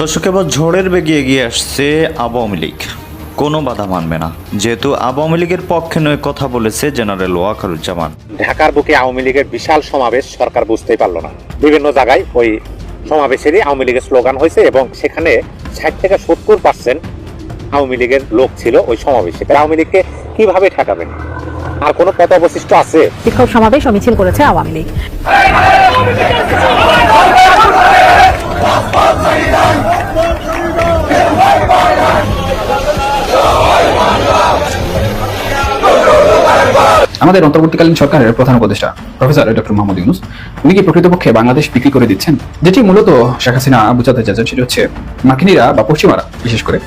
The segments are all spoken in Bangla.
দর্শক এবার ঝড়ের বেগে এগিয়ে আসছে আওয়ামী লীগ। কোনো বাধা মানবে না। যেহেতু আওয়ামী লীগের পক্ষে নয় কথা বলেছে জেনারেল ওয়াকারুজ্জামান। ঢাকার বুকে আওয়ামী লীগের বিশাল সমাবেশ সরকার বুঝতেই পারল না। বিভিন্ন জায়গায় ওই সমাবেশেরই আওয়ামী লীগের স্লোগান হয়েছে এবং সেখানে ষাট থেকে সত্তর পার্সেন্ট আওয়ামী লীগের লোক ছিল ওই সমাবেশে। তারা আওয়ামী লীগকে কীভাবে ঠেকাবেন? আর কোনো পথ অবশিষ্ট আছে? বিক্ষোভ সমাবেশ ও মিছিল করেছে আওয়ামী লীগ। আমাদের অন্তর্বর্তীকালীন সরকারের প্রধান উপদেষ্টা, প্রফেসর ডক্টর মোহাম্মদ ইউনুস, উনি কি প্রকৃতপক্ষে বাংলাদেশ বিক্রি করে দিচ্ছেন? যেটি মূলত শেখ হাসিনা বোঝাতে চাচ্ছেন সেটি হচ্ছে মার্কিনীরা বা পশ্চিমারা, বিশেষ করে,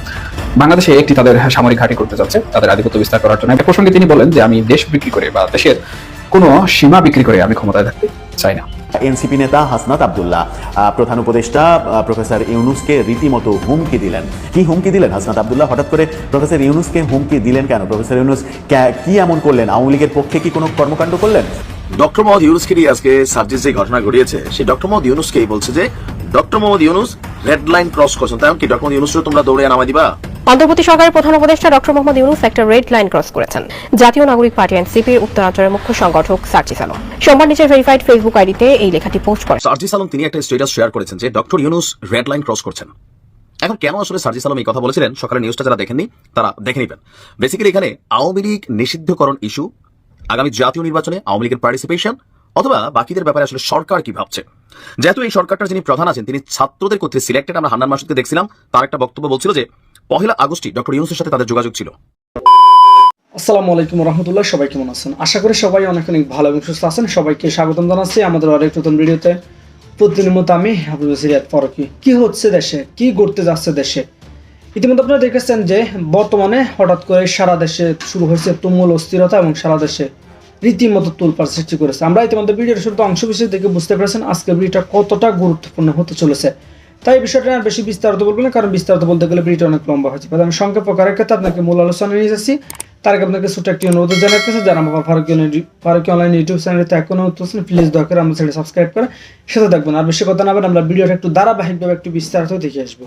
বাংলাদেশে একটি তাদের সামরিক ঘাঁটি করতে যাচ্ছে, তাদের আধিপত্য বিস্তার করার জন্য। একটা প্রসঙ্গে তিনি বলেন যে, আমি দেশ বিক্রি করে বা দেশের কোনো সীমা বিক্রি করে আমি ক্ষমতায় থাকতে চাই না। এনসিপি নেতা হাসনাত আবদুল্লাহ। প্রধান উপদেষ্টা প্রফেসর ইউনুসকে রীতিমতো হুমকি দিলেন। কি হুমকি দিলেন হাসনাত আবদুল্লাহ? হঠাৎ করে প্রফেসর ইউনুসকে হুমকি দিলেন কেন? প্রফেসর ইউনুস কে- এমন করলেন? আওয়ামী লীগের পক্ষে কি কোনো কর্মকাণ্ড করলেন? ডক্টর মোহাম্মদ ইউনুসকে নিয়ে আজকে সার্জিস যে ঘটনা ঘটিয়েছে, সেই ডক্টর মোহাম্মদ ইউনুসকেই বলছে যে, doctor Mohammad Yunus red line cross করছেন। তাই কি ডক্টর মোহাম্মদ ইউনুসকে তোমরা দৌড়ে নামাই দিবা? অন্তর্বর্তী সরকারের প্রধান উপদেষ্টা ডক্টর মোহাম্মদ ইউনুস একটা রেড লাইন ক্রস করেছেন। জাতীয় নাগরিক পার্টি এনসিপির উত্তরাঞ্চলের মুখ্য সংগঠক সার্জিস আলম সোমবার নিচের ভেরিফাইড ফেসবুক আইডিতে এই লেখাটি পোস্ট করেন। সার্জিস আলম তিনি একটা স্টেটাস শেয়ার করেছেন যে doctor Yunus red line cross করছেন। এখন কেন আসলে সার্জিস আলম এই কথা বলেছিলেন? সকালে নিউজটা যারা দেখেননি, তারা দেখে নেবেন। বেসিক্যালি এখানে আওয়ামী লীগ নিষিদ্ধকরণ ইস্যু আগামী জাতীয় নির্বাচনে আওয়ামী লীগের পার্টিসিপেশন অথবা বাকিদের ব্যাপারে আসলে সরকার কি ভাবছে। যেহেতু এই সরকারটার যিনি প্রধান আছেন, তিনি ছাত্রদের কর্তৃক সিলেক্টেড আমরা হান্নান মাসুদকে দেখছিলাম, তার একটা বক্তব্য বলছিল যে পহেলা আগস্টই ডক্টর ইউনুসের সাথে তাদের যোগাযোগ ছিল। আসসালামু আলাইকুম রহমতুল্লাহ, সবাই কেমন আছেন? আশা করি সবাই অনেক অনেক ভালো এবং সুস্থ আছেন। সবাইকে স্বাগতম জানাচ্ছি আমাদের আরেক নতুন ভিডিওতে। প্রতিদিনের মতো আমি সিরিয়াত ফরকি। কি হচ্ছে দেশে? কি ঘটতে যাচ্ছে দেশে? ইতিমধ্যে আপনারা দেখেছেন যে বর্তমানে হঠাৎ করে সারা দেশে শুরু হয়েছে তুমুল অস্থিরতা এবং সারা দেশে রীতিমতো তুলপার সৃষ্টি করেছে। আমরা ইতিমধ্যে ভিডিওর শুরুতে অংশ বিশেষ দেখে বুঝতে পেরেছেন আজকের ভিডিওটা কতটা গুরুত্বপূর্ণ হতে চলেছে। তাই এই বিষয়টা আর বেশি বিস্তারিত বলব না, কারণ বিস্তারিত বলতে গেলে ভিডিওটা অনেক লম্বা হয়েছে। আমি সংক্ষেপ করার ক্ষেত্রে আপনাকে মূল আলোচনা নিয়ে যাচ্ছি। তার আগে আপনাকে ছোট একটি অনুরোধ জানাতেছে যারা আমার ফারুকি অনলাইন ইউটিউব চ্যানেলতে এখনও উঠতেছেন প্লিজ দয়া করে আমার চ্যানেল সাবস্ক্রাইব করে সেটা দেখবেন আর বেশি কথা না আমরা ভিডিওটা একটু ধারাবাহিকভাবে একটু বিস্তারিত দেখে আসব।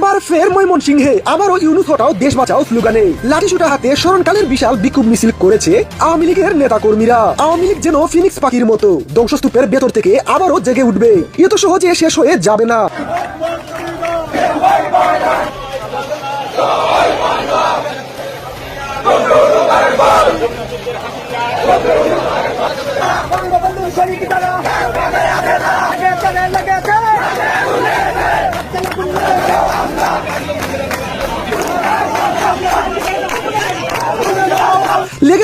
এবার ফের ময়মনসিংহে। আবারও ইউনুস হটাও দেশ বাঁচাও স্লোগানে। লাঠিসুটা হাতে স্মরণকালের বিশাল বিক্ষোভ মিছিল করেছে আওয়ামী লীগের নেতা কর্মীরা আওয়ামী লীগ যেন ফিনিক্স পাখির মতো। ধ্বংসস্তূপের ভেতর থেকে আবারও জেগে উঠবে। এত সহজে শেষ হয়ে যাবে না।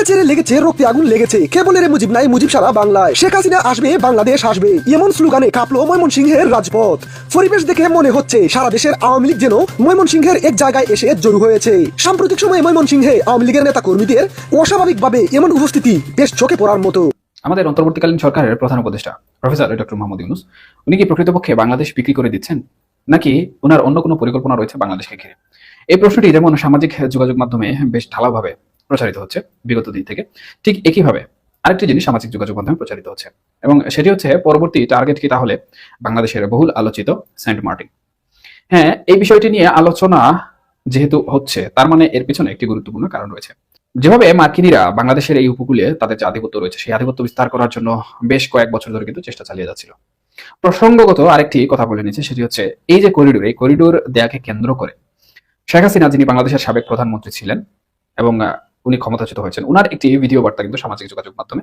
লেগেছে লেগেছে, রক্তে আগুন লেগেছে। কে বলে রে মুজিব নাই, মুজিব সারা বাংলায়। শেখ হাসিনা আসবে, বাংলাদেশ আসবে। এমন স্লোগানে কাঁপলো ময়মনসিংহের রাজপথ। পরিবেশ দেখে মনে হচ্ছে, সারা দেশের আওয়ামী লীগ যেন ময়মনসিংহের এক জায়গায় এসে জড়ো হয়েছে। সাম্প্রতিক সময়ে ময়মনসিংহে আওয়ামী লীগের নেতা কর্মীদের অস্বাভাবিকভাবে এমন উপস্থিতি বেশ চোখে পড়ার মতো। আমাদের অন্তর্বর্তীকালীন সরকারের প্রধান উপদেষ্টা, প্রফেসর ডক্টর মোহাম্মদ ইউনুস, উনি কি প্রকৃতপক্ষে বাংলাদেশ বিক্রি করে দিচ্ছেন? নাকি ওনার অন্য কোনো পরিকল্পনা রয়েছে বাংলাদেশকে ঘিরে? এই প্রশ্নটি যেমন সামাজিক যোগাযোগ মাধ্যমে বেশ ঢালাওভাবে প্রচারিত হচ্ছে বিগত দিন থেকে। ঠিক একইভাবে আরেকটি জিনিস সামাজিক যোগাযোগ মাধ্যমে প্রচারিত হচ্ছে, এবং সেটি হচ্ছে পরবর্তী টার্গেট কি তাহলে? বাংলাদেশের বহুল আলোচিত সেন্ট মার্টিন। হ্যাঁ এই বিষয়টি নিয়ে আলোচনা যেহেতু হচ্ছে, তার মানে এর পিছনে একটি গুরুত্বপূর্ণ কারণ রয়েছে। যেভাবে মার্কিনীরা বাংলাদেশের এই উপকূলে তাদের যে আধিপত্য রয়েছে, সেই আধিপত্য বিস্তার করার জন্য বেশ কয়েক বছর ধরে কিন্তু চেষ্টা চালিয়ে যাচ্ছিল। প্রসঙ্গগত আরেকটি কথা বলে নিচ্ছে, সেটি হচ্ছে এই যে করিডোর এই করিডোর দেয়াকে কেন্দ্র করে শেখ হাসিনা, যিনি বাংলাদেশের সাবেক প্রধানমন্ত্রী ছিলেন এবং উনি ক্ষমতাচ্যুত হয়েছেন। উনার একটি ভিডিও বার্তা কিন্তু সামাজিক যোগাযোগ মাধ্যমে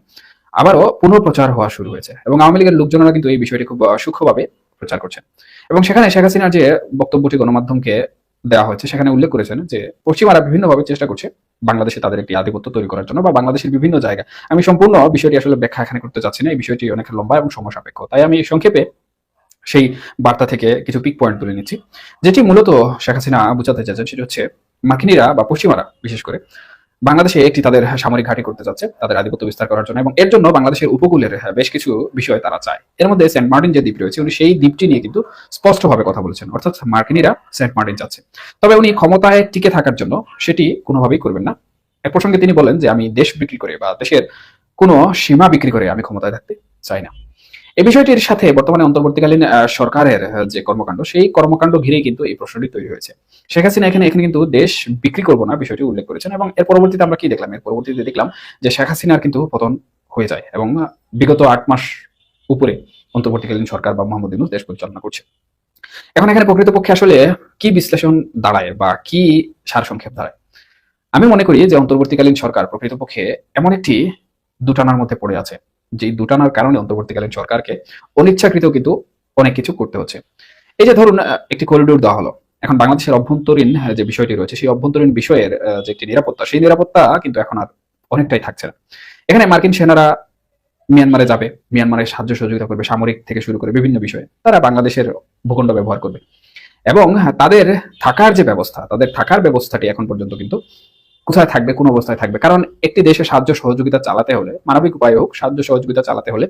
আবারও পুনঃপ্রচার হওয়া শুরু হয়েছে এবং আওয়ামী লীগের লোকজনেরা কিন্তু এই বিষয়টি খুব সূক্ষ্মভাবে প্রচার করছেন। এবং সেখানে শেখ হাসিনার যে বক্তব্যটি গণমাধ্যমকে দেওয়া হয়েছে, সেখানে উল্লেখ করেছেন যে পশ্চিমারা বিভিন্নভাবে চেষ্টা করছে বাংলাদেশে তাদের একটি আধিপত্য তৈরি করার জন্য বা বাংলাদেশের বিভিন্ন জায়গা আমি সম্পূর্ণ বিষয়টি আসলে ব্যাখ্যা এখানে করতে চাচ্ছি না, এই বিষয়টি অনেক লম্বা এবং সময় সাপেক্ষ। তাই আমি সংক্ষেপে সেই বার্তা থেকে কিছু পিক পয়েন্ট তুলে নিচ্ছি। যেটি মূলত শেখ হাসিনা বোঝাতে চাইছেন সেটি হচ্ছে মার্কিনীরা বা পশ্চিমারা, বিশেষ করে বাংলাদেশে একটি তাদের সামরিক ঘাঁটি করতে যাচ্ছে তাদের আধিপত্য বিস্তার করার জন্য এবং এর জন্য বাংলাদেশের উপকূলের হ্যাঁ, বেশ কিছু বিষয় তারা চায়। এর মধ্যে সেন্ট মার্টিন যে দ্বীপ রয়েছে উনি সেই দ্বীপটি নিয়ে কিন্তু স্পষ্টভাবে কথা বলেছেন। অর্থাৎ মার্কিনীরা সেন্ট মার্টিন যাচ্ছে। তবে উনি ক্ষমতায় টিকে থাকার জন্য সেটি কোনোভাবেই করবেন না। এ প্রসঙ্গে তিনি বলেন যে আমি দেশ বিক্রি করে বা দেশের কোনো সীমা বিক্রি করে আমি ক্ষমতায় থাকতে চাই না। এই বিষয়টির সাথে বর্তমানে অন্তর্বর্তীকালীন সরকারের যে কর্মকাণ্ড, সেই কর্মকাণ্ড ঘিরেই কিন্তু এই প্রশ্নটি তৈরি হয়েছে। শেখ হাসিনা এখানে এখানে কিন্তু দেশ বিক্রি করব না বিষয়টি উল্লেখ করেছেন এবং এর পরবর্তীতে আমরা কি দেখলাম? এর পরবর্তীতে দেখলাম যে শেখ হাসিনার কিন্তু পতন হয়ে যায় এবং বিগত আট মাস উপরে অন্তর্বর্তীকালীন সরকার বা মোহাম্মদ ইউনূস দেশ পরিচালনা করছে। এখন এখানে প্রকৃতপক্ষে আসলে কি বিশ্লেষণ দাঁড়ায় বা কি সারসংক্ষেপ দাঁড়ায়? আমি মনে করি যে অন্তর্বর্তীকালীন সরকার প্রকৃতপক্ষে এমন একটি দুটানার মধ্যে পড়ে আছে। যে দুটানার কারণে অন্তর্বর্তীকালীন সরকারকে অনিচ্ছাকৃত কিন্তু অনেক কিছু করতে হচ্ছে। এই যে ধরুন একটি করিডোর দেওয়া হলো। এখন বাংলাদেশের অভ্যন্তরীণ যে বিষয়টি রয়েছে, সেই অভ্যন্তরীণ বিষয়ের যে একটি নিরাপত্তা, সেই নিরাপত্তা কিন্তু এখন আর অনেকটাই থাকছে না। এখানে মার্কিন সেনারা মিয়ানমারে যাবে। মিয়ানমারের সাহায্য সহযোগিতা করবে, সামরিক থেকে শুরু করে বিভিন্ন বিষয়ে। তারা বাংলাদেশের ভূখণ্ড ব্যবহার করবে। এবং তাদের থাকার যে ব্যবস্থা, তাদের থাকার ব্যবস্থাটি এখন পর্যন্ত কিন্তু কোথায় থাকবে, কোন অবস্থায় থাকবে? কারণ একটি দেশে সাহায্য সহযোগিতা চালাতে হলে, মানবিক উপায় হোক, সাহায্য সহযোগিতা চালাতে হলে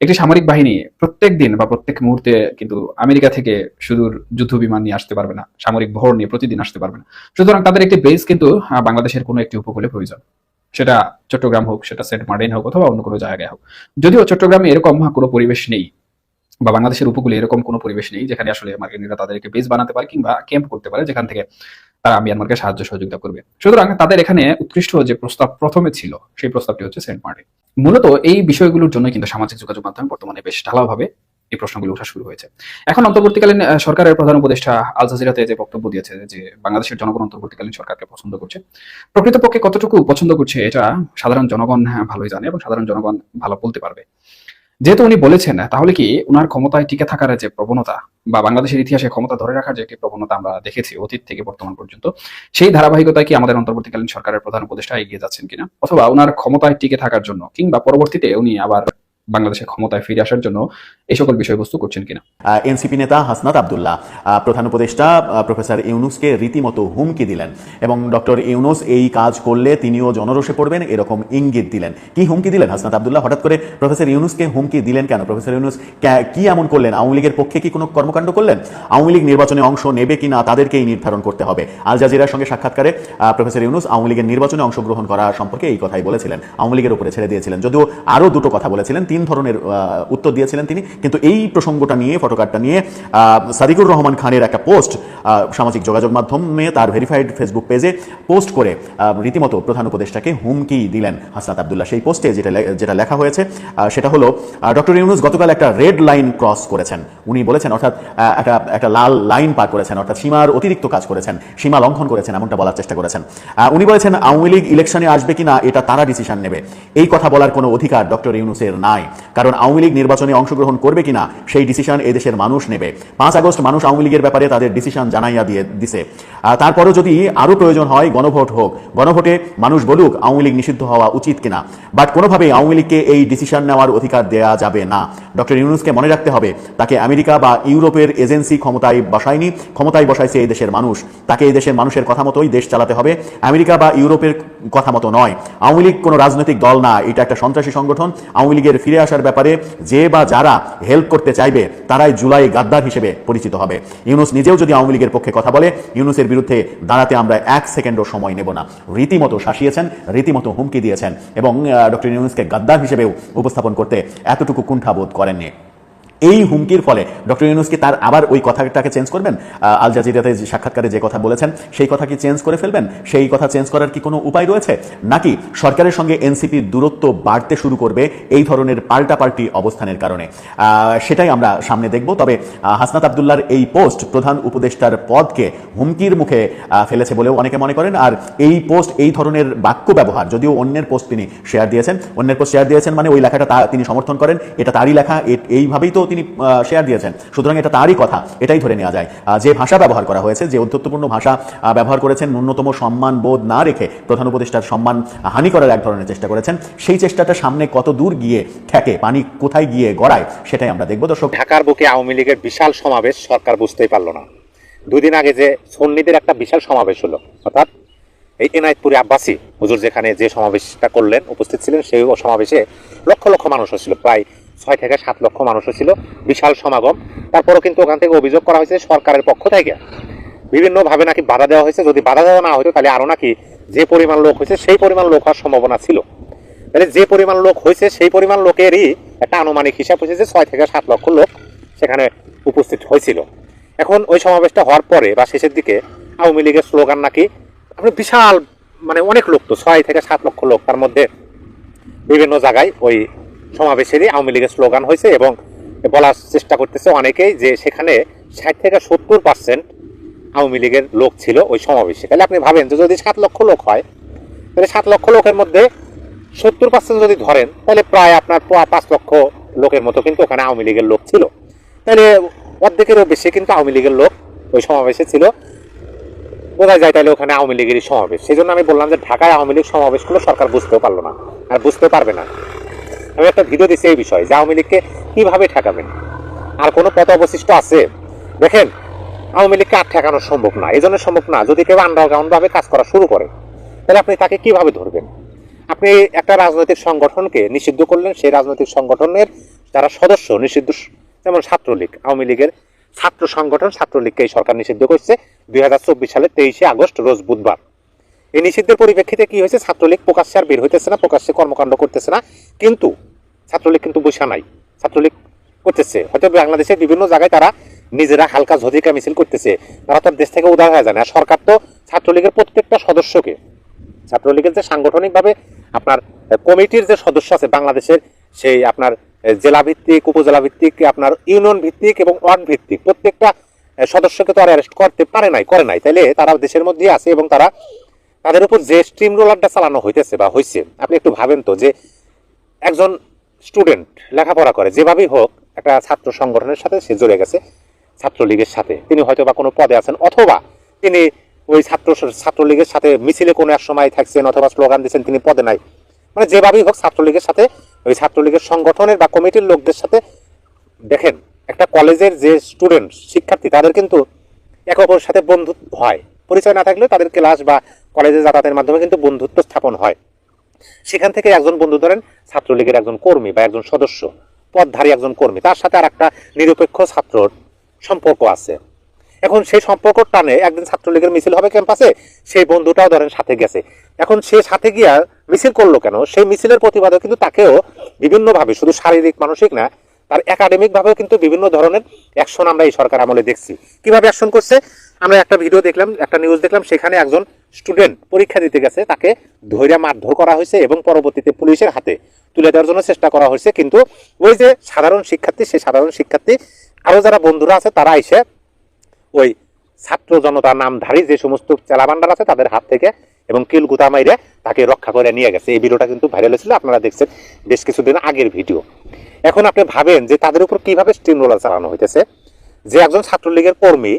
একটি সামরিক বাহিনী প্রত্যেক দিন বা প্রত্যেক মুহূর্তে কিন্তু আমেরিকা থেকে সুদূর যুদ্ধ বিমান নিয়ে আসতে পারবে না, সামরিক ভর নিয়ে প্রতিদিন আসতে পারবে না। সুতরাং তাদের একটি বেস কিন্তু বাংলাদেশের কোনো একটি উপকূলে প্রয়োজন। সেটা চট্টগ্রাম হোক, সেটা সেন্ট মার্টিন হোক অথবা অন্য কোনো জায়গায় হোক। যদিও চট্টগ্রামে এরকম কোনো পরিবেশ নেই বা বাংলাদেশের উপকূলে এরকম কোনো পরিবেশ নেই যেখানে আসলে মার্কিনীরা তাদেরকে বেস বানাতে পারে কিংবা ক্যাম্প করতে পারে, যেখান থেকে তারা মিয়ানমারকে সাহায্য সহযোগিতা করবে। সুতরাং তাদের এখানে উৎকৃষ্ট যে প্রস্তাব প্রথমে ছিল, সেই প্রস্তাবটি হচ্ছে সেন্ট মার্টিন। মূলত এই বিষয়গুলোর জন্য কিন্তু সামাজিক যোগাযোগ মাধ্যমে বর্তমানে বেশ ঢালাওভাবে এই প্রশ্নগুলো ওঠা শুরু হয়েছে। এখন অন্তর্বর্তীকালীন সরকারের প্রধান উপদেষ্টা আল জাজিরাতে যে বক্তব্য দিয়েছে যে বাংলাদেশের জনগণ অন্তর্বর্তীকালীন সরকারকে পছন্দ করছে, প্রকৃতপক্ষে কতটুকু পছন্দ করছে এটা সাধারণ জনগণ ভালোই জানে এবং সাধারণ জনগণ ভালো বলতে পারবে। যেহেতু উনি বলেছেন, তাহলে কি উনার ক্ষমতায় টিকে থাকার যে প্রবণতা বা বাংলাদেশের ইতিহাসে ক্ষমতা ধরে রাখার যে একটি প্রবণতা আমরা দেখেছি অতীত থেকে বর্তমান পর্যন্ত, সেই ধারাবাহিকতায় কি আমাদের অন্তর্বর্তীকালীন সরকারের প্রধান উপদেষ্টা এগিয়ে যাচ্ছেন কিনা? অথবা উনার ক্ষমতায় টিকে থাকার জন্য কিংবা পরবর্তীতে উনি আবার বাংলাদেশের ক্ষমতায় ফিরে আসার জন্য এই সকল বিষয়বস্তু করছেন কিনা? এনসিপি নেতা হাসনাত আবদুল্লাহ প্রধান উপদেষ্টা প্রফেসর ইউনুসকে রীতিমতো হুমকি দিলেন এবং ডক্টর ইউনুস এই কাজ করলে তিনিও জনরোষে পড়বেন, এরকম ইঙ্গিত দিলেন। কি হুমকি দিলেন হাসনাত আবদুল্লাহ? হঠাৎ করে প্রফেসর ইউনুসকে হুমকি দিলেন কেন? প্রফেসর ইউনুস কি এমন করলেন? আওয়ামী লীগের পক্ষে কি কোনো কর্মকাণ্ড করলেন? আওয়ামী লীগ নির্বাচনে অংশ নেবে কিনা তাদেরকেই নির্ধারণ করতে হবে। আল জাজিরার সঙ্গে সাক্ষাৎকারে প্রফেসর ইউনুস আওয়ামী লীগের নির্বাচনে অংশগ্রহণ করা সম্পর্কে এই কথাই বলেছিলেন। আওয়ামী লীগের উপরে ছেড়ে দিয়েছিলেন। যদিও আরও দুটো কথা বলেছিলেন। তিন ধরনের উত্তর দিয়েছিলেন তিনি। কিন্তু এই প্রসঙ্গটা নিয়ে, ফটোকার্ডটা নিয়ে সাদিকুর রহমান খানের একটা পোস্ট সামাজিক যোগাযোগ মাধ্যমে তার ভেরিফাইড ফেসবুক পেজে পোস্ট করে রীতিমতো প্রধান উপদেষ্টাকে হুমকি দিলেন হাসনাত আবদুল্লাহ। সেই পোস্টে যেটা যেটা লেখা হয়েছে সেটা হলো ডক্টর ইউনুস গতকাল একটা রেড লাইন ক্রস করেছেন। উনি বলেছেন, অর্থাৎ একটা একটা লাল লাইন পার করেছেন, অর্থাৎ সীমার অতিরিক্ত কাজ করেছেন, সীমা লঙ্ঘন করেছেন, এমনটা বলার চেষ্টা করেছেন। উনি বলেছেন, আওয়ামী লীগ ইলেকশনে আসবে কিনা, এটা তারা ডিসিশন নেবে। এই কথা বলার কোনো অধিকার ডক্টর ইউনুসের নাই। কারণ আওয়ামী লীগ নির্বাচনে অংশগ্রহণ করবে কিনা সেই ডিসিশন এদেশের মানুষ নেবে। পাঁচ আগস্ট মানুষ আওয়ামী লীগের ব্যাপারে তাদের ডিসিশন জানাইয়া দিয়ে দিছে। তারপরেও যদি আরও প্রয়োজন হয়, গণভোট হোক, গণভোটে মানুষ বলুক আওয়ামী লীগ নিষিদ্ধ হওয়া উচিত কিনা। বাট কোনোভাবেই আওয়ামী লীগকে এই ডিসিশন নেওয়ার অধিকার দেয়া যাবে না। ডক্টর ইউনুসকে মনে রাখতে হবে, তাকে আমেরিকা বা ইউরোপের এজেন্সি ক্ষমতায় বসায়নি, ক্ষমতায় বসাইছে এই দেশের মানুষ। তাকে এই দেশের মানুষের কথা মতোই দেশ চালাতে হবে। আমেরিকা বা ইউরোপের কথা মতো নয়। আওয়ামী লীগ কোনো রাজনৈতিক দল না, এটা একটা সন্ত্রাসী সংগঠন। আওয়ামী লীগের ফিরে আসার ব্যাপারে যে বা যারা হেল্প করতে চাইবে, তারাই জুলাই গাদ্দার হিসেবে পরিচিত হবে। ইউনুস নিজেও যদি আওয়ামী লীগের পক্ষে কথা বলে, ইউনুসের বিরুদ্ধে দাঁড়াতে আমরা এক সেকেন্ডও সময় নেব না। রীতিমতো শাসিয়েছেন, রীতিমতো হুমকি দিয়েছেন এবং ডক্টর ইউনুসকে গাদ্দার হিসেবেও উপস্থাপন করতে এতটুকু কুণ্ঠাবোধ করেননি। এই হুমকির ফলে ডক্টর ইউনুসকে তার আবার ওই কথাটাকে চেঞ্জ করবেন? আল জাজিরাতে সাক্ষাৎকারে যে কথা বলেছেন, সেই কথা কি চেঞ্জ করে ফেলবেন? সেই কথা চেঞ্জ করার কি কোনো উপায় রয়েছে? নাকি সরকারের সঙ্গে এনসিপির দূরত্ব বাড়তে শুরু করবে এই ধরনের পাল্টাপাল্টি অবস্থানের কারণে? সেটাই আমরা সামনে দেখব। তবে হাসনাত আবদুল্লার এই পোস্ট প্রধান উপদেষ্টার পদকে হুমকির মুখে ফেলেছে বলেও অনেকে মনে করেন। আর এই পোস্ট এই ধরনের বাক্য ব্যবহার, যদিও অন্যের পোস্ট তিনি শেয়ার দিয়েছেন, অন্যের পোস্ট শেয়ার দিয়েছেন মানে ওই লেখাটা তিনি সমর্থন করেন, এটা তারই লেখা এইভাবেই তো তিনি শেয়ার দিয়েছেন। সুতরাং এটা তারই কথা, এটাই ধরে নেওয়া যায়। যে ভাষা ব্যবহার করা হয়েছে, যে অধ্যত্বপূর্ণ ভাষা ব্যবহার করেছেন, ন্যূনতম সম্মান বোধ না রেখে প্রধান উপদেষ্টার সম্মান হানি করার এক ধরনের চেষ্টা করেছেন, সেই চেষ্টাটা সামনে কত দূর গিয়ে ঠেকে, পানি কোথায় গিয়ে গড়ায়, সেটাই আমরা দেখব। দর্শক ঢাকার বুকে আওয়ামী লীগের বিশাল সমাবেশ সরকার বুঝতেই পারল না। দুদিন আগে যে সন্নিদের একটা বিশাল সমাবেশ হলো, অর্থাৎ এই এনায়তপুরি আব্বাসী হুজুর যেখানে যে সমাবেশটা করলেন, উপস্থিত ছিলেন, সেই সমাবেশে লক্ষ লক্ষ মানুষ হচ্ছিল প্রায় ছয় থেকে সাত লক্ষ মানুষ ছিল, বিশাল সমাগম। তারপরও কিন্তু ওখান থেকে অভিযোগ করা হয়েছে সরকারের পক্ষ থেকে। বিভিন্নভাবে নাকি বাধা দেওয়া হয়েছে। যদি বাধা দেওয়া না হতো, তাহলে আরও নাকি যে পরিমাণ লোক হয়েছে, সেই পরিমাণ লোক হওয়ার সম্ভাবনা ছিল। তাহলে যে পরিমাণ লোক হয়েছে, সেই পরিমাণ লোকেরই একটা আনুমানিক হিসাব হয়েছে যে ছয় থেকে সাত লক্ষ লোক সেখানে উপস্থিত হয়েছিল। এখন ওই সমাবেশটা হওয়ার পরে বা শেষের দিকে আওয়ামী লীগের স্লোগান নাকি আপনি বিশাল মানে অনেক লোক তো, ছয় থেকে সাত লক্ষ লোক তার মধ্যে বিভিন্ন জায়গায় ওই সমাবেশেরই আওয়ামী লীগের স্লোগান হয়েছে এবং বলার চেষ্টা করতেছে অনেকেই যে সেখানে ষাট থেকে সত্তর পার্সেন্ট আওয়ামী লীগের লোক ছিল ওই সমাবেশে। তাহলে আপনি ভাবেন যে যদি সাত লক্ষ লোক হয়, তাহলে সাত লক্ষ লোকের মধ্যে সত্তর পার্সেন্ট যদি ধরেন, তাহলে প্রায় আপনার পাঁচ লক্ষ লোকের মতো কিন্তু ওখানে আওয়ামী লীগের লোক ছিল। তাহলে অর্ধেকেরও বেশি কিন্তু আওয়ামী লীগের লোক ওই সমাবেশে ছিল। বোঝা যায় তাহলে ওখানে আওয়ামী লীগেরই সমাবেশ। সেই জন্য আমি বললাম যে ঢাকায় আওয়ামী লীগ সমাবেশগুলো সরকার বুঝতেও পারল না, আর বুঝতে পারবে না। আমি একটা ভিডিও দিচ্ছি এই বিষয়ে যে আওয়ামী লীগকে কীভাবে ঠেকাবেন? আর কোনো পথ অবশিষ্ট আছে? দেখেন, আওয়ামী লীগকে আর ঠেকানো সম্ভব না। এই জন্য সম্ভব না যদি কেউ আন্ডারগ্রাউন্ড ভাবে কাজ করা শুরু করে, তাহলে আপনি তাকে কীভাবে ধরবেন? আপনি একটা রাজনৈতিক সংগঠনকে নিষিদ্ধ করলেন, সেই রাজনৈতিক সংগঠনের যারা সদস্য, নিষিদ্ধ যেমন ছাত্রলীগ, আওয়ামী লীগের ছাত্র সংগঠন ছাত্রলীগকে এই সরকার নিষিদ্ধ করছে। দুই হাজার চব্বিশ সালের তেইশে আগস্ট, রোজ বুধবার। এই নিষিদ্ধের পরিপ্রেক্ষিতে কি হয়েছে? ছাত্রলীগ প্রকাশ্যে আর বের হইতেছে না, প্রকাশ্যে কর্মকাণ্ড করতেছে না। কিন্তু ছাত্রলীগ কিন্তু বসা নাই। ছাত্রলীগ করতেছে। হয়তো বাংলাদেশের বিভিন্ন জায়গায় তারা নিজেরা হালকা ঝধিকা মিছিল করতেছে। তারা তো দেশ থেকে উদার হয়ে যায় না। সরকার তো ছাত্রলীগের প্রত্যেকটা সদস্যকে, ছাত্রলীগের যে সাংগঠনিকভাবে আপনার কমিটির যে সদস্য আছে, বাংলাদেশের সেই আপনার জেলা ভিত্তিক উপজেলা ভিত্তিক আপনার ইউনিয়ন ভিত্তিক এবং ওয়ার্ড ভিত্তিক প্রত্যেকটা সদস্যকে তো আর অ্যারেস্ট করতে পারে নাই, করে নাই। তাইলে তারা দেশের মধ্যে আছে এবং তারা তাদের উপর যে স্ট্রিম রোলারটা চালানো হইতেছে বা হয়েছে আপনি একটু ভাবেন তো যে একজন স্টুডেন্ট লেখাপড়া করে, যেভাবেই হোক, একটা ছাত্র সংগঠনের সাথে সে জড়ে গেছে ছাত্রলীগের সাথে। তিনি হয়তো বা কোনো পদে আছেন, অথবা তিনি ওই ছাত্র ছাত্রলীগের সাথে মিছিলে কোনো এক সময় থাকছেন অথবা স্লোগান দিচ্ছেন, তিনি পদে নাই। মানে যেভাবেই হোক, ছাত্রলীগের সাথে, ওই ছাত্রলীগের সংগঠনের বা কমিটির লোকদের সাথে দেখেন, একটা কলেজের যে স্টুডেন্ট শিক্ষার্থী, তাদের কিন্তু একে অপরের সাথে বন্ধুত্ব হয়। পরিচয় না থাকলেও তাদের ক্লাস বা কলেজে যাতায়াতের মাধ্যমে কিন্তু বন্ধুত্ব স্থাপন হয়। সেখান থেকে একজন বন্ধু ধরেন ছাত্রলীগের একজন কর্মী বা একজন সদস্য, পদধারী একজন কর্মী, তার সাথে আর একটা নিরপেক্ষ ছাত্রর সম্পর্ক আছে। এখন সেই সম্পর্ক টানে একদিন ছাত্রলীগের মিছিল হবে ক্যাম্পাসে, সেই বন্ধুটাও ধরেন সাথে গেছে। এখন সে সাথে গিয়া মিছিল করল কেন? সেই মিছিলের প্রতিবাদও কিন্তু তাকেও বিভিন্নভাবে, শুধু শারীরিক, মানসিক না তার একাডেমিক ভাবেও কিন্তু বিভিন্ন ধরনের অ্যাকশন আমরা এই সরকার আমলে দেখছি। কীভাবে অ্যাকশন করছে? আমরা একটা ভিডিও দেখলাম, একটা নিউজ দেখলাম, সেখানে একজন স্টুডেন্ট পরীক্ষা দিতে গেছে, তাকে ধৈর্য মারধর করা হয়েছে এবং পরবর্তীতে পুলিশের হাতে তুলে দেওয়ার জন্য চেষ্টা করা হয়েছে। কিন্তু ওই যে সাধারণ শিক্ষার্থী, সেই সাধারণ শিক্ষার্থী, আরও যারা বন্ধুরা আছে, তারা এসে ওই ছাত্র জনতা নামধারী যে সমস্ত চেলাবান্ডার আছে, তাদের হাত থেকে এবং কিল গুতা মাইরে তাকে রক্ষা করে নিয়ে গেছে। এই ভিডিওটা কিন্তু ভাইরাল হয়েছিল, আপনারা দেখছেন বেশ কিছুদিন আগের ভিডিও এখন আপনি ভাবেন যে তাদের উপর কীভাবে স্টিম রোলার চালানো হইতেছে? যে একজন ছাত্রলীগের কর্মী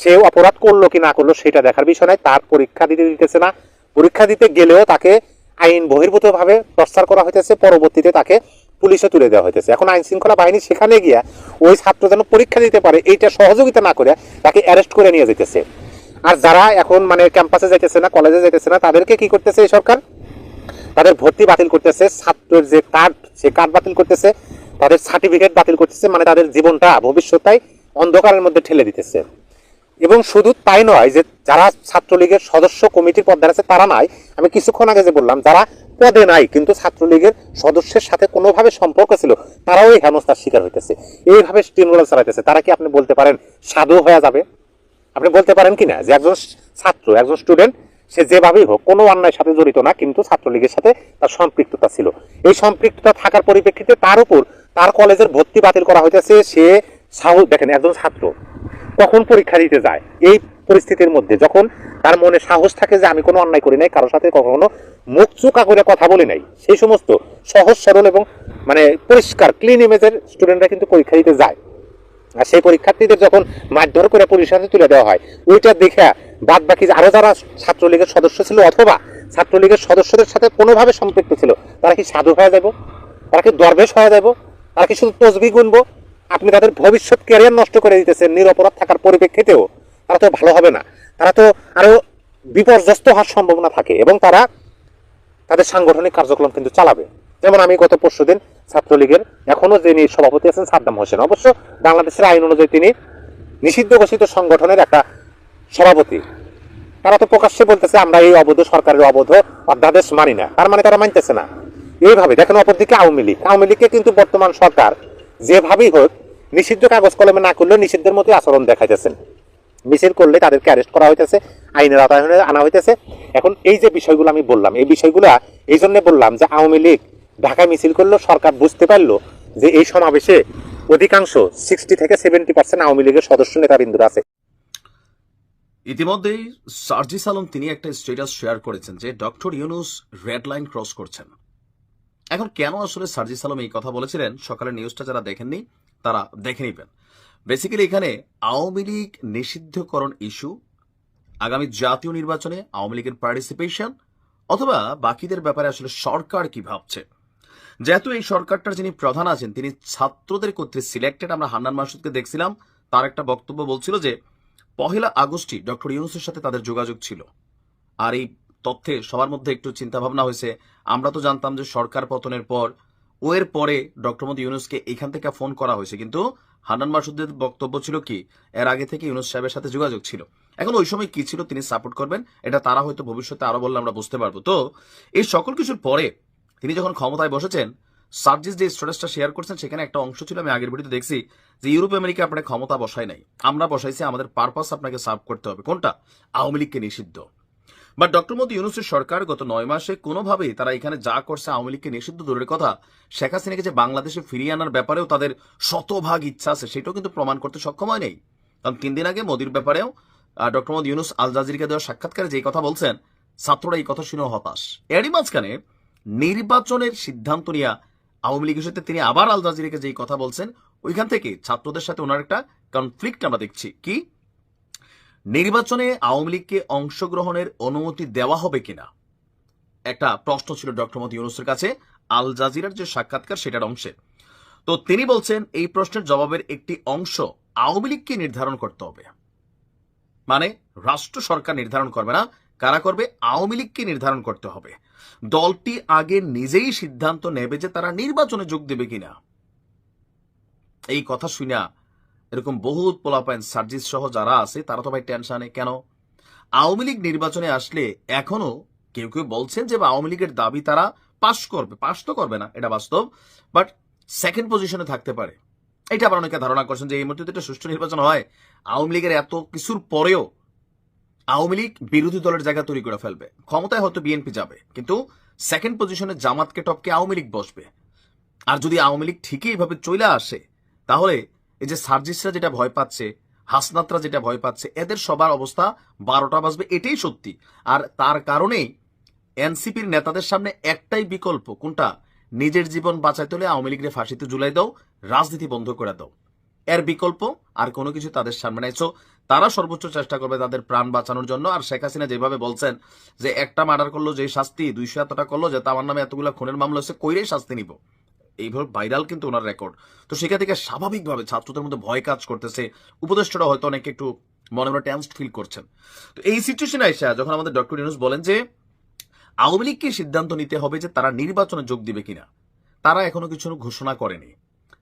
সে অপরাধ করল কি না করল সেটা দেখার বিষয় নয়, তার পরীক্ষা দিতে দিতেছে না। পরীক্ষা দিতে গেলেও তাকে আইন বহির্ভূত ভাবে টর্চার করা হইতেছে, পরবর্তীতে তাকে পুলিশে তুলে দেওয়া হইতেছে। এখন আইন শৃঙ্খলা বাহিনী সেখানে গিয়া ওই ছাত্র যেন পরীক্ষা দিতে পারে, এইটা সহযোগিতা না করে তাকে অ্যারেস্ট করে নিয়ে যেতেছে আর যারা এখন মানে ক্যাম্পাসে যাইতেছে না কলেজে যাইতেছে না, তাদেরকে কি করতেছে এই সরকার? তাদের ভর্তি বাতিল করতেছে, ছাত্রের যে কার্ড সে কার্ড বাতিল করতেছে, তাদের সার্টিফিকেট বাতিল করতেছে মানে তাদের জীবনটা ভবিষ্যৎটাই অন্ধকারের মধ্যে ঠেলে দিতেছে। এবং শুধু তাই নয় যে যারা ছাত্রলীগের সদস্য কমিটির পদ্মার আছে, তারা নাই। আমি কিছুক্ষণ আগে যে বললাম, যারা পদে নাই, কিন্তু ছাত্রলীগের সদস্যের সাথে কোনোভাবে সম্পর্ক ছিল, তারাও এই হেনস্থার শিকার হইতেছে। এইভাবে স্টিমুলার চালাইতেছে। তারা কি আপনি বলতে পারেন, সাধু হয়ে যাবে? আপনি বলতে পারেন কি না? যে একজন ছাত্র, একজন স্টুডেন্ট সে যেভাবেই হোক, কোনো অন্যায়ের সাথে জড়িত না, কিন্তু ছাত্রলীগের সাথে তার সম্পৃক্ততা ছিল। এই সম্পৃক্ততা থাকার পরিপ্রেক্ষিতে তার উপর তার কলেজের ভর্তি বাতিল করা হইতেছে, সে সাহস, দেখেন, একজন ছাত্র কখন পরীক্ষা দিতে যায়? এই পরিস্থিতির মধ্যে যখন তার মনে সাহস থাকে যে আমি কোনো অন্যায় করি নাই, কারোর সাথে কখনো মুখ চুকা করে কথা বলি নাই, সেই সমস্ত সহজ, সরল এবং মানে পরিষ্কার ক্লিন ইমেজের স্টুডেন্টরা কিন্তু পরীক্ষা দিতে যায়। আর সেই পরীক্ষার্থীদের যখন মারধর করে পুলিশের হাতে তুলে দেওয়া হয়, ওইটা দেখে বাদ বাকি আরও যারা ছাত্রলীগের সদস্য ছিল অথবা ছাত্রলীগের সদস্যদের সাথে কোনোভাবে সম্পৃক্ত ছিল, তারা কি সাধু হয়ে যাব তারা কি দরবেশ হয়ে যাব তারা কি শুধু তসবি গুনবো? আপনি তাদের ভবিষ্যৎ ক্যারিয়ার নষ্ট করে দিতেছেন, নিরপরাধ থাকার পরিপ্রেক্ষিতেও। তারা তো ভালো হবে না। তারা তো আরও বিপর্যস্ত হওয়ার সম্ভাবনা থাকে এবং তারা তাদের সাংগঠনিক কার্যক্রম কিন্তু চালাবে। যেমন আমি গত পরশুদিন ছাত্রলীগের এখনও যিনি সভাপতি আছেন সাদ্দাম হোসেন, অবশ্য বাংলাদেশের আইন অনুযায়ী তিনি নিষিদ্ধ ঘোষিত সংগঠনের একটা সভাপতি। তারা তো প্রকাশ্যে বলতেছে, আমরা এই অবৈধ সরকারের অবৈধ অধ্যাদেশ মানি না। তার মানে তারা মানতেছে না। এইভাবে দেখেন অপরদিকে আওয়ামী লীগ। আওয়ামী লীগকে কিন্তু বর্তমান সরকার যেভাবেই হোক, নিষিদ্ধ কাগজ কলমে না করলেও নিষিদ্ধের মতো আচরণ দেখাইতেছেন। মিছিল করলে তাদেরকে অ্যারেস্ট করা হইতেছে, আইনের আওতায় আনা হইতেছে। এখন এই যে বিষয়গুলো আমি বললাম, এই বিষয়গুলো এই জন্য বললাম যে আওয়ামী লীগ ঢাকায় মিছিল করল, সরকার বুঝতে পারল যে এই সমাবেশে অধিকাংশ সিক্সটি থেকে সেভেন্টি পার্সেন্ট আওয়ামী লীগের সদস্য নেতাবিন্দুরা আছে। ইতিমধ্যেই সার্জিস আলম তিনি একটা স্টেটাস শেয়ার করেছেন যে doctor Yunus red line cross করছেন। এখন কেন আসলে সার্জিস আলম এই কথা বলেছিলেন? সকালের নিউজটা যারা দেখেননি, তারা দেখে নিবেন। বেসিক্যালি এখানে আওয়ামী লীগ নিষিদ্ধকরণ ইস্যু আগামী জাতীয় নির্বাচনে আওয়ামী লীগের পার্টিসিপেশন অথবা বাকিদের ব্যাপারে আসলে সরকার কি ভাবছে। যেহেতু এই সরকারটার যিনি প্রধান আছেন, তিনি ছাত্রদের কর্তৃক সিলেক্টেড আমরা হান্নান মাসুদকে দেখছিলাম, তার একটা বক্তব্য বলছিল যে পহেলা আগস্টই ডক্টর ইউনুসের সাথে তাদের যোগাযোগ ছিল। আর এই তথ্যে সবার মধ্যে একটু চিন্তা ভাবনা হয়েছে। আমরা তো জানতাম যে সরকার পতনের পর, ও এর পরে ডক্টর মোদী ইউনুসকে এখান থেকে ফোন করা হয়েছে। কিন্তু হান্নান মাসুদের বক্তব্য ছিল কি? এর আগে থেকে ইউনুস সাহেবের সাথে যোগাযোগ ছিল। এখন ওই সময় কি ছিল তিনি সাপোর্ট করবেন? এটা তারা হয়তো ভবিষ্যতে আরও বললে আমরা বুঝতে পারব। তো এই সকল কিছুর পরে তিনি যখন ক্ষমতায় বসেছেন সার্জিস যে স্ট্যাটাসটা শেয়ার করছেন, সেখানে একটা অংশ ছিল, আমি আগের ভিডিওতে দেখছি, যে ইউরোপ আমেরিকা আপনার ক্ষমতা বসায় নাই। আমরা বসাইছি, আমাদের পারপাস আপনাকে সার্ভ করতে হবে। কোনটা? আওয়ামী লীগকে নিষিদ্ধ। বাট ডক্টর মোদী ইউনুসের সরকার গত নয় মাসে কোনোভাবেই তারা এখানে যা করছে, আওয়ামী লীগকে নিষিদ্ধ, দূরের কথা, শেখ হাসিনাকে যে বাংলাদেশে ফিরিয়ে আনার ব্যাপারেও তাদের শতভাগ ইচ্ছা আছে, সেটাও কিন্তু প্রমাণ করতে সক্ষম হয় নেই। কারণ তিন দিন আগে মোদির ব্যাপারেও ডক্টর মোদী ইউনুস আল জাজিরকে দেওয়া সাক্ষাৎকারে যে কথা বলছেন, ছাত্ররা এই কথা শুনেও হতাশ। এরই মাঝখানে নির্বাচনের সিদ্ধান্ত নিয়ে আওয়ামী লীগের সাথে তিনি আবার আল জাজিরাকে যেই কথা বলছেন, ওইখান থেকে ছাত্রদের সাথে ওনার একটা কনফ্লিক্ট আমরা দেখছি। কি? নির্বাচনে আওয়ামী লীগকে অংশগ্রহণের অনুমতি দেওয়া হবে কিনা? একটা প্রশ্ন ছিল ডক্টর মোদী ইউনুসের কাছে, আল জাজিরার যে সাক্ষাৎকার সেটার অংশে। তো তিনি বলছেন, এই প্রশ্নের জবাবের একটি অংশ আওয়ামী লীগকে নির্ধারণ করতে হবে। মানে রাষ্ট্র সরকার নির্ধারণ করবে না, কারা করবে? আওয়ামী লীগকে নির্ধারণ করতে হবে। দলটি আগে নিজেই সিদ্ধান্ত নেবে যে তারা নির্বাচনে যোগ দেবে কিনা। এই কথা শুনা এরকম বহুত পোলাপাইন সার্জিস সহ যারা আছে, তারা তো ভাই টেনশনে। কেন? আওয়ামী লীগ নির্বাচনে আসলে এখনও কেউ কেউ বলছেন যে আওয়ামী লীগের দাবি তারা পাশ করবে, পাশ তো করবে না, এটা বাস্তব বাট সেকেন্ড পজিশনে থাকতে পারে। এটা আবার অনেকে ধারণা করছেন যে এই মুহূর্তে সুষ্ঠু নির্বাচন হয়। আওয়ামী লীগের এত কিছুর পরেও আওয়ামী লীগ বিরোধী দলের জায়গা তৈরি করে ফেলবে। ক্ষমতায় হয়তো বিএনপি যাবে, কিন্তু সেকেন্ড পজিশনে জামাতকে টপকে আওয়ামী লীগ বসবে। আর যদি আওয়ামী লীগ ঠিকই এইভাবে চলে আসে, তাহলে এই যে সার্জিসরা যেটা ভয় পাচ্ছে, হাসনাতরা যেটা ভয় পাচ্ছে, এদের সবার অবস্থা বারোটা বাজবে, এটাই সত্যি। আর তার কারণেই এনসিপির নেতাদের সামনে একটাই বিকল্প, কোনটা? নিজের জীবন বাঁচাইতে হলে আওয়ামী লীগের ফাঁসিতে জুলাই দাও, রাজনীতি বন্ধ করে দাও। এর বিকল্প আর কোনো কিছু তাদের সামনে নাই। সো তারা সর্বোচ্চ চেষ্টা করবে তাদের প্রাণ বাঁচানোর জন্য। আর শেখ হাসিনা যেভাবে বলছেন যে একটা মার্ডার করল যে শাস্তি দুইশো এতটা করল, যে তার নামে এতগুলো খুনের মামলা হচ্ছে কইরেই শাস্তি নিব। এইভাবে ভাইরাল কিন্তু ওনার রেকর্ড তো সেখান থেকে স্বাভাবিকভাবে ছাত্রদের মধ্যে ভয় কাজ করতেছে। উপদেষ্টারা হয়তো অনেকে একটু মনে মনে টেন্সড ফিল করছেন। তো এই সিচুয়েশনে আইসা যখন আমাদের ডক্টর ইউনুস বলেন যে, আওয়ামী লীগকে সিদ্ধান্ত নিতে হবে যে তারা নির্বাচনে যোগ দিবে কিনা? তারা এখনও কিছু ঘোষণা করেনি।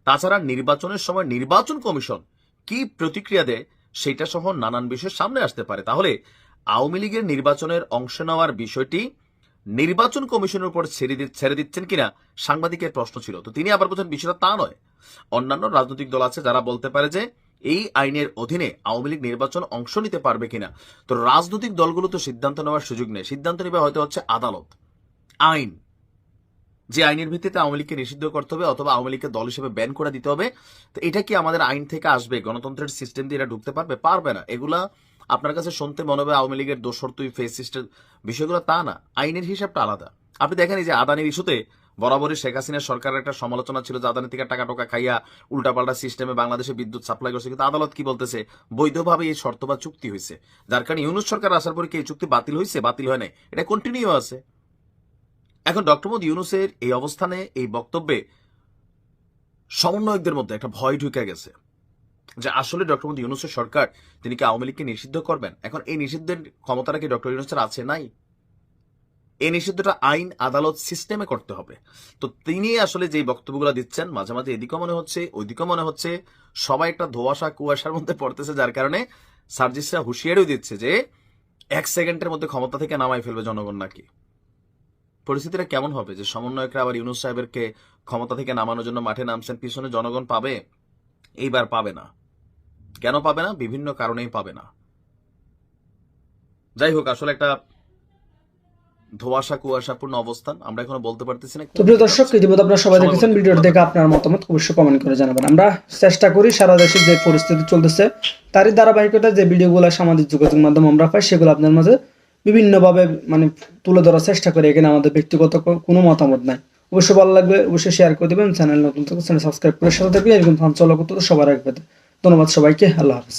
তাছাড়া নির্বাচনের সময় নির্বাচন কমিশন কি প্রতিক্রিয়া দেয় সেটা সহ নানান বিষয় সামনে আসতে পারে। তাহলে আওয়ামী লীগের নির্বাচনের অংশ নেওয়ার বিষয়টি নির্বাচন কমিশনের উপর ছেড়ে দিচ্ছেন কিনা সাংবাদিকের প্রশ্ন ছিল। তো তিনি আবার বলছেন, বিষয়টা তা নয়। অন্যান্য রাজনৈতিক দল আছে যারা বলতে পারে যে এই আইনের অধীনে আওয়ামী লীগ নির্বাচন অংশ নিতে পারবে কিনা। তো রাজনৈতিক দলগুলো তো সিদ্ধান্ত নেওয়ার সুযোগ নেই। সিদ্ধান্ত নেবে হয়তো হচ্ছে আদালত। আইন। যে আইনের ভিত্তিতে আওয়ামী লীগকে নিষিদ্ধ করতে হবে অথবা আওয়ামী লীগকে দল হিসেবে ব্যান করে দিতে হবে, তো এটা কি আমাদের আইন থেকে আসবে? গণতন্ত্রের সিস্টেম দিয়ে এটা ঢুকতে পারবে? পারবে না। এগুলা আপনার কাছে শুনতে মনে হবে আওয়ামী লীগের দোসর তুই ফেস সিস্টেম বিষয়গুলো তা না। আইনের হিসাবটা আলাদা। আপনি দেখেন এই যে আদানির ইস্যুতে বরাবরই শেখ হাসিনা সরকারের একটা সমালোচনা ছিল যে আদানি থেকে টাকা টোকা খাইয়া উল্টাপাল্টা সিস্টেমে বাংলাদেশে বিদ্যুৎ সাপ্লাই করছে। কিন্তু আদালত কি বলতেছে? বৈধভাবে এই শর্ত বা চুক্তি হয়েছে। যার কারণে ইউনুস সরকার আসার পরে কি এই চুক্তি বাতিল হয়েছে? বাতিল হয় নাই। এটা কন্টিনিউ আছে। এখন ডক্টর মোদী ইউনুসের এই অবস্থানে এই বক্তব্যে সমন্বয়কদের মধ্যে একটা ভয় ঢুকে গেছে যে আসলে ডক্টর মোদী ইউনুসের সরকার তিনি কি আওয়ামী লীগকে নিষিদ্ধ করবেন? এখন এই নিষিদ্ধের ক্ষমতাটা কি ডক্টর ইউনুসের আছে নাই? এই নিষিদ্ধটা আইন, আদালত সিস্টেমে করতে হবে। তো তিনি আসলে যে বক্তব্যগুলো দিচ্ছেন, মাঝে মাঝে এদিকেও মনে হচ্ছে, ওইদিকেও মনে হচ্ছে, সবাই একটা ধোয়াশা কুয়াশার মধ্যে পড়তেছে, যার কারণে সার্জিসরা হুঁশিয়ারিও দিচ্ছে যে এক সেকেন্ডের মধ্যে ক্ষমতা থেকে নামাই ফেলবে জনগণ নাকি। পরিস্থিতিটা কেমন হবে? যে সমন্বয়করা আবার ইউনুস সাহেবেরকে ক্ষমতা থেকে নামানোর জন্য মাঠে নামছেন পিছনে জনগণ পাবে? এইবার পাবে না। কেন পাবে না? বিভিন্ন কারণেই পাবে না। যাই হোক আসলে একটা ধোয়াশা কুয়াশাপূর্ণ অবস্থান। আমরা এখনও বলতে পারতেছি না তো প্রিয় দর্শক ইতিমধ্যে আপনারা সবাই দেখেছেন ভিডিওটি দেখে আপনার মতামত অবশ্যই কমেন্ট করে জানাবেন। আমরা চেষ্টা করি সারা দেশে যে পরিস্থিতি চলতেছে তারই ধারাবাহিকতা যে ভিডিওগুলো সামাজিক যোগাযোগ মাধ্যম আমরা পাই সেগুলো আপনার মাঝে বিভিন্নভাবে মানে তুলে ধরার চেষ্টা করি। এখানে আমাদের ব্যক্তিগত কোনো মতামত নাই। অবশ্যই ভালো লাগবে, অবশ্যই শেয়ার করে দেবেন। চ্যানেল নতুন চ্যানেল সাবস্ক্রাইব করে সাথে থাকবে এরকম ফান চলো করতে সবার রাখবে ধন্যবাদ সবাইকে, আল্লাহ হাফিজ।